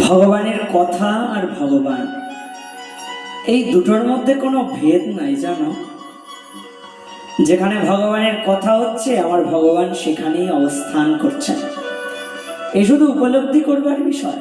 ভগবানের কথা আর ভগবান। এই দুটোর মধ্যে কোনো ভেদ নাই, জানো? যেখানে ভগবানের কথা হচ্ছে, আমার ভগবান সেখানেই অবস্থান করছেন। এ শুধু উপলব্ধি করবার বিষয়।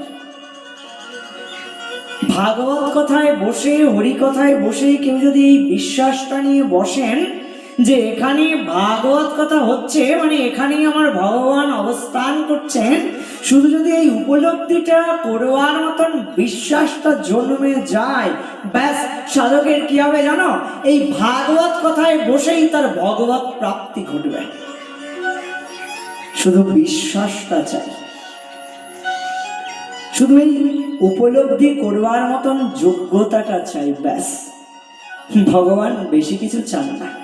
ভাগবত কথায় বসে হরি কথায় বসে কেউ যদি এই বিশ্বাসটা নিয়ে বসেন যে এখানে ভাগবত কথা হচ্ছে মানে এখানেই আমার ভগবান অবস্থান করছেন। শুধু যদি এই উপলব্ধিটা করবার মতন বিশ্বাসটা জন্মে যায়, ব্যাস, সাধকের কি হবে জানো? এই ভাগবত কথায় বসেই তার ভগবত প্রাপ্তি ঘটবে। শুধু বিশ্বাসটা চাই। শুধু এই উপলব্ধি করবার মতন যোগ্যতাটা চাই, ব্যাস। ভগবান বেশি কিছু চান না।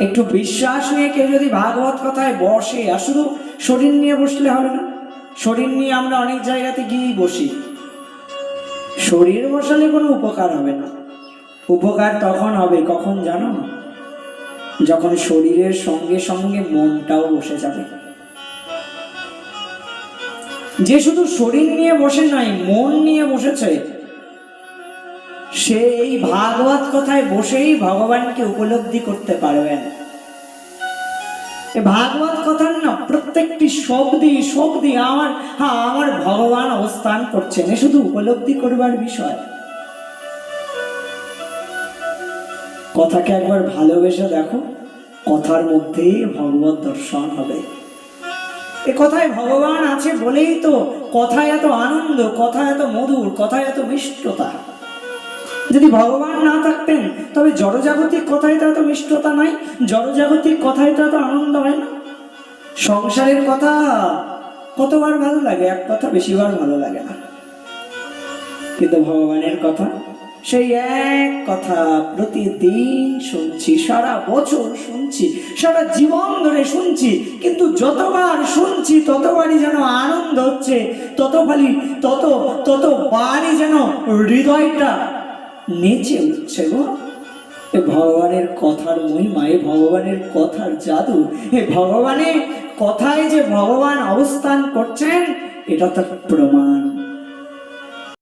একটু বিশ্বাস নিয়ে কেউ যদি ভাগবত কথায় বসে, আর শুধু শরীর নিয়ে বসলে হবে না, শরীর নিয়ে আমরা অনেক জায়গাতে গিয়েই বসি। শরীর বসালে কোনো উপকার হবে না। উপকার তখন হবে, কখন জানো? যখন শরীরের সঙ্গে সঙ্গে মনটাও বসে যাবে। যে শুধু শরীর নিয়ে বসে নাই, মন নিয়ে বসেছে সে এই ভাগবত কথায় বসেই ভগবানকে উপলব্ধি করতে পারবেন। ভাগবত কথার না প্রত্যেকটি শব্দই শব্দই আমার হ্যাঁ আমার ভগবান অবস্থান করছেন, এ শুধু উপলব্ধি করবার বিষয়। কথাকে একবার ভালোবেসে দেখো, কথার মধ্যেই ভগবত দর্শন হবে। এ কথায় ভগবান আছে বলেই তো কথায় এত আনন্দ, কথা এত মধুর কথায় এত মিষ্টতা। যদি ভগবান না থাকতেন, তবে জড়জাগতিক কথায় তো মিষ্টতা নাই, জড়জাগতিক কথায় তো আনন্দ হয় না। সংসারের কথা কতবার ভালো লাগে, এক কথা বেশিবার ভালো লাগে না। কিন্তু ভগবানের কথা, সেই এক কথা প্রতিদিন শুনছি, সারা বছর শুনছি, সারা জীবন ধরে শুনছি, কিন্তু যতবার শুনছি, ততবারই যেন আনন্দ হচ্ছে, ততবারই, তত, ততবারই যেন হৃদয়টা নেচে উঠছে গো। এ ভগবানের কথার মহিমা, এ ভগবানের কথার জাদু, এ ভগবানের কথায় যে ভগবান অবস্থান করছেন, এটা তার প্রমাণ।